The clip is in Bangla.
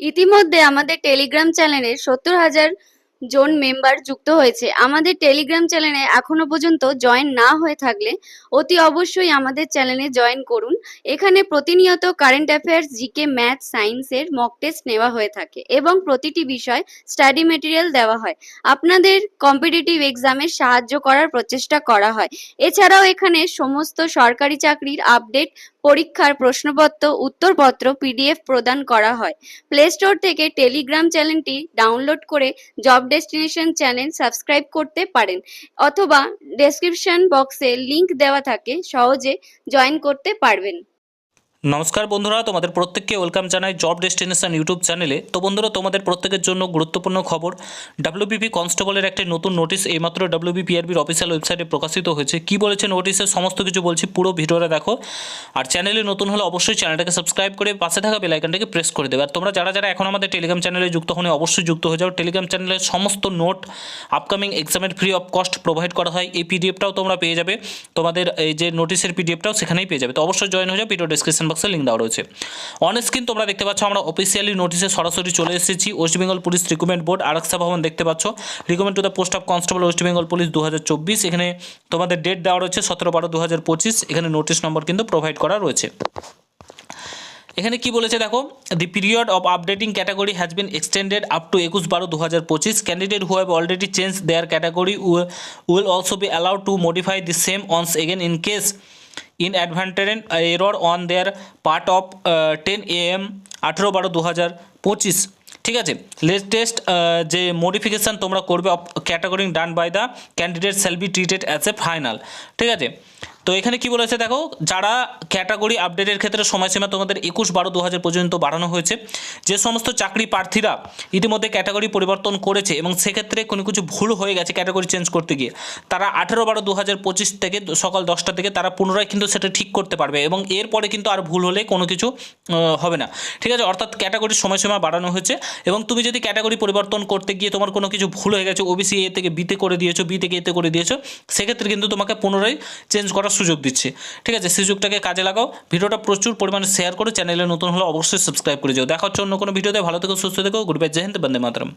ইতিমধ্যে আমাদের টেলিগ্রাম চ্যানেলে সত্তর হাজার জন মেম্বার যুক্ত হয়েছে। আমাদের টেলিগ্রাম চ্যানেলে এখনও পর্যন্ত জয়েন না হয়ে থাকলে অতি অবশ্যই আমাদের চ্যানেলে জয়েন করুন। এখানে প্রতিনিয়ত কারেন্ট অ্যাফেয়ার্স জিকে ম্যাথ সায়েন্সের মক টেস্ট নেওয়া হয়ে থাকে এবং প্রতিটি বিষয় স্টাডি মেটেরিয়াল দেওয়া হয়। আপনাদের কম্পিটিটিভ এক্সামে সাহায্য করার প্রচেষ্টা করা হয়। এছাড়াও এখানে সমস্ত সরকারি চাকরির আপডেট পরীক্ষার প্রশ্নপত্র, উত্তরপত্র পিডিএফ প্রদান করা হয়। প্লে স্টোর থেকে টেলিগ্রাম চ্যানেলটি ডাউনলোড করে জব ডেস্টিনেশন চ্যানেল সাবস্ক্রাইব করতে পারেন অথবা ডেসক্রিপশন বক্সে লিংক দেওয়া থাকে সহজে জয়েন করতে পারবেন নমস্কার বন্ধুরা, তোমাদের প্রত্যেককে ওয়েলকাম জানাই জব ডেস্টিনেশন ইউটিউব চ্যানেলে তো বন্ধুরা, তোমাদের প্রত্যেকের জন্য গুরুত্বপূর্ণ খবর ডাব্লিউবিপি কনস্টেবলের একটি নতুন নোটিশ এইমাত্র ডাব্লিউবিপিআরবির অফিসিয়াল ওয়েবসাইটে প্রকাশিত হয়েছে। কি বলেছে নোটিশে সমস্ত কিছু বলছি, পুরো ভিডিওটা দেখো। আর চ্যানেলে নতুন হলে অবশ্যই চ্যানেলটাকে সাবস্ক্রাইব করে পাশে থাকা বেলাইকনটাকে প্রেস করে দেবে। আর তোমরা যারা যারা এখন আমাদের টেলিগ্রাম চ্যানেলে যুক্ত হলে অবশ্যই যুক্ত হয়ে যাও। টেলিগ্রাম চ্যানেলে সমস্ত নোট আপকামিং এক্সামের ফ্রি অফ কস্ট প্রোভাইড করা হয়। এই পিডিএফটাও তোমরা পেয়ে যাবে। তোমাদের এই যে নোটিশের পিডিএফটাও সেখানেই পেয়ে যাবে। তো অবশ্যই জয়েন হয়ে যাও ভিডিও ডিসক্রিপশন বক্সে লিঙ্ক দেওয়া রয়েছে। অন স্ক্রিন তোমরা দেখতে পাচ্ছ, আমরা অফিসিয়ালি নোটিশে সরাসরি চলে এসেছি West Bengal police recruitment board আরক্ষা ভবন দেখতে পাচ্ছ। Recruitment to the post of constable West Bengal police দু হাজার চব্বিশ। এখানে তোমাদের ডেট দেওয়া রয়েছে সতেরো বারো দু এখানে নোটিশ নম্বর কিন্তু প্রোভাইড করা রয়েছে। এখানে কি বলেছে দেখো the period of updating category has been extended up to একুশ বারো দু হাজার পঁচিশ candidate who have already change their category will also be allowed to modify the same once again in case inadvertent error on their part of ten A M আঠেরো বারো দু হাজার পঁচিশ। ঠিক আছে? লেটেস্ট যে মডিফিকেশান তোমরা করবে category done by the candidate shall be treated as a final ঠিক আছে? তো এখানে কি বলেছে দেখো, যারা ক্যাটাগরি আপডেটের ক্ষেত্রে সময়সীমা তোমাদের একুশ বারো দু পর্যন্ত বাড়ানো হয়েছে, যে সমস্ত চাকরি প্রার্থীরা ইতিমধ্যে ক্যাটাগরি পরিবর্তন করেছে এবং সেক্ষেত্রে কোনো কিছু ভুল হয়ে গেছে ক্যাটাগরি চেঞ্জ করতে গিয়ে, তারা আঠেরো বারো দু থেকে সকাল দশটা থেকে তারা পুনরায় কিন্তু সেটা ঠিক করতে পারবে এবং এরপরে কিন্তু আর ভুল হলে কোনো কিছু হবে না। ঠিক আছে, অর্থাৎ ক্যাটাগরির সময়সীমা বাড়ানো হয়েছে এবং তুমি যদি ক্যাটাগরি পরিবর্তন করতে গিয়ে তোমার কোনো কিছু ভুল হয়ে গেছে ওবিসি এ থেকে বিতে করে দিয়েছ বি থেকে এতে করে দিয়েছ, সেক্ষেত্রে কিন্তু তোমাকে পুনরায় চেঞ্জ করার সুযোগ দিচ্ছে। ঠিক আছে সুযোগটাকে কাজে লাগাও। ভিডিওটা প্রচুর পরিমাণে শেয়ার করে। চ্যানেলে নতুন হলে অবশ্যই সাবস্ক্রাইব করে যাও। দেখা হচ্ছে অন্য কোনো ভিডিওতে। ভালো থেকো, সুস্থ থেকো। গুড বাই জয় হিন্দ বন্দে মাতরম